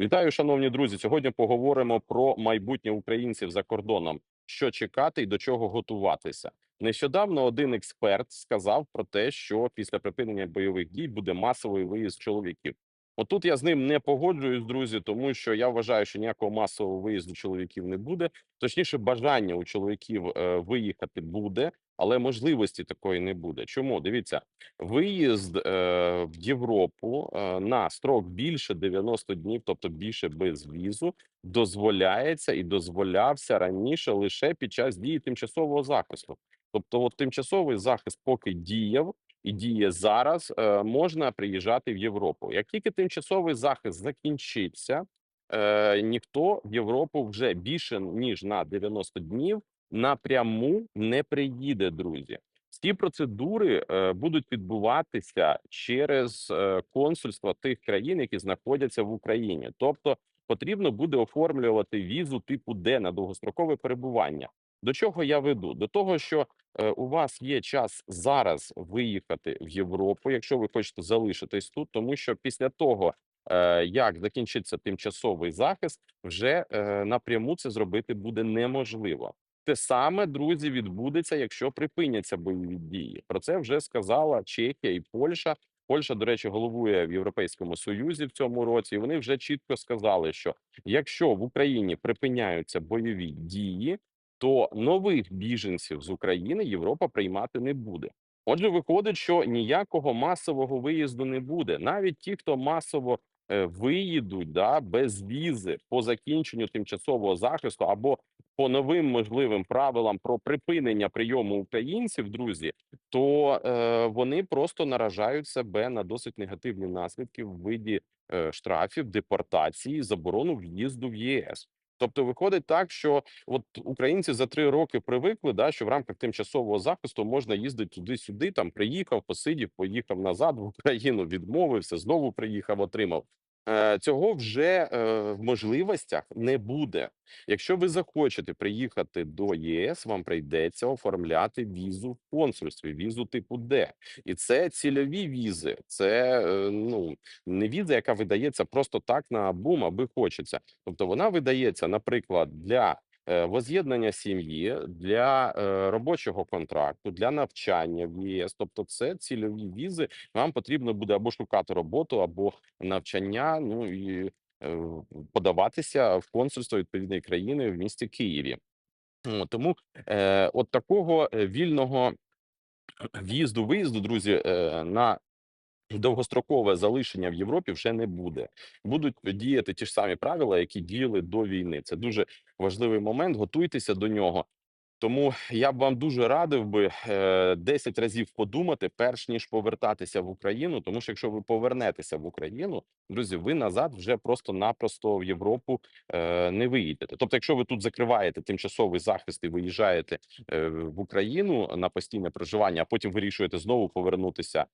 Вітаю, шановні друзі. Сьогодні поговоримо про майбутнє українців за кордоном, що чекати і до чого готуватися. Нещодавно один експерт сказав про те, що після припинення бойових дій буде масовий виїзд чоловіків. Отут я з ним не погоджуюсь, друзі, тому що я вважаю, що ніякого масового виїзду чоловіків не буде. Точніше, бажання у чоловіків е, виїхати буде, але можливості такої не буде. Чому дивіться, Виїзд, е, в Європу, е, на строк більше 90 днів, тобто більше без візу, дозволяється і дозволявся раніше лише під час дії тимчасового захисту. Тобто, от тимчасовий захист поки діяв і діє зараз, е, можна приїжджати в Європу. Як тільки тимчасовий захист закінчиться, е, ніхто в Європу вже більше ніж на 90 днів напряму не приїде, друзі. Ці процедури е, будуть відбуватися через консульства тих країн, які знаходяться в Україні. Тобто потрібно буде оформлювати візу типу Д на довгострокове перебування. До чого я веду? До того, що у вас є час зараз виїхати в Європу, якщо ви хочете залишитись тут, тому що після того, е, як закінчиться тимчасовий захист, вже е, напряму це зробити буде неможливо. Те саме, друзі, відбудеться, якщо припиняться бойові дії. Про це вже сказала Чехія і Польща. Польща, до речі, головує в Європейському Союзі в цьому році. І вони вже чітко сказали, що якщо в Україні припиняються бойові дії, то нових біженців з України Європа приймати не буде. Отже, виходить, що ніякого масового виїзду не буде. Навіть ті, хто масово е, виїдуть да, без візи по закінченню тимчасового захисту або по новим можливим правилам про припинення прийому українців, друзі, то е, вони просто наражають себе на досить негативні наслідки в виді е, штрафів, депортації, заборону в'їзду в ЄС. Тобто виходить так, що от українці за три роки привикли, да, що в рамках тимчасового захисту можна їздити туди-сюди, там приїхав, посидів, поїхав назад в Україну, відмовився, знову приїхав, отримав. Е, цього вже е, в можливостях не буде. Якщо ви захочете приїхати до ЄС, вам прийдеться оформляти візу в консульстві, візу типу Д. І це цільові візи. Це е, ну не віза, яка видається просто так на бум, аби хочеться. Тобто вона видається, наприклад, для воз'єднання сім'ї, для е, робочого контракту, для навчання в ЄС. Тобто, це цільові візи. Вам потрібно буде або шукати роботу, або навчання. Ну і е, подаватися в консульство відповідної країни в місті Києві. Тому е, от такого е, вільного в'їзду виїзду, друзі, е, на довгострокове залишення в Європі вже не буде. Будуть діяти ті ж самі правила, які діяли до війни. Це дуже важливий момент. Готуйтеся до нього. Тому я б вам дуже радив би е, 10 разів подумати, перш ніж повертатися в Україну. Тому що якщо ви повернетеся в Україну, друзі, ви назад вже просто-напросто в Європу е, не виїдете. Тобто, якщо ви тут закриваєте тимчасовий захист і виїжджаєте е, в Україну на постійне проживання, а потім вирішуєте знову повернутися е,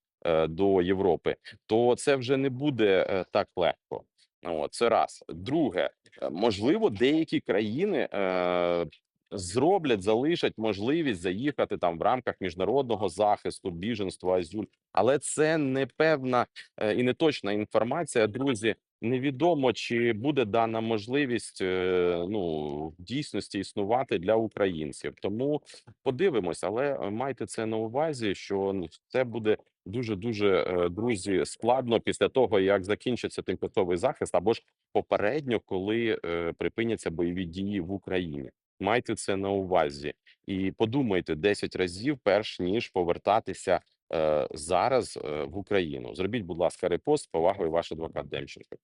до Європи, то це вже не буде е, так легко. О, це раз. Друге, е, можливо, деякі країни е, зроблять, залишать можливість заїхати там в рамках міжнародного захисту, біженства, азюль, але це не певна е, і не точна інформація. Друзі, невідомо чи буде дана можливість е, ну в дійсності існувати для українців. Тому подивимось, але е, майте це на увазі, що ну, це буде дуже дуже друзі складно після того, як закінчиться тимчасовий захист, або ж попередньо, коли припиняться бойові дії в Україні. Майте це на увазі і подумайте 10 разів, перш ніж повертатися е, зараз е, в Україну. Зробіть, будь ласка, репост повагою, ваш адвокат Демченко.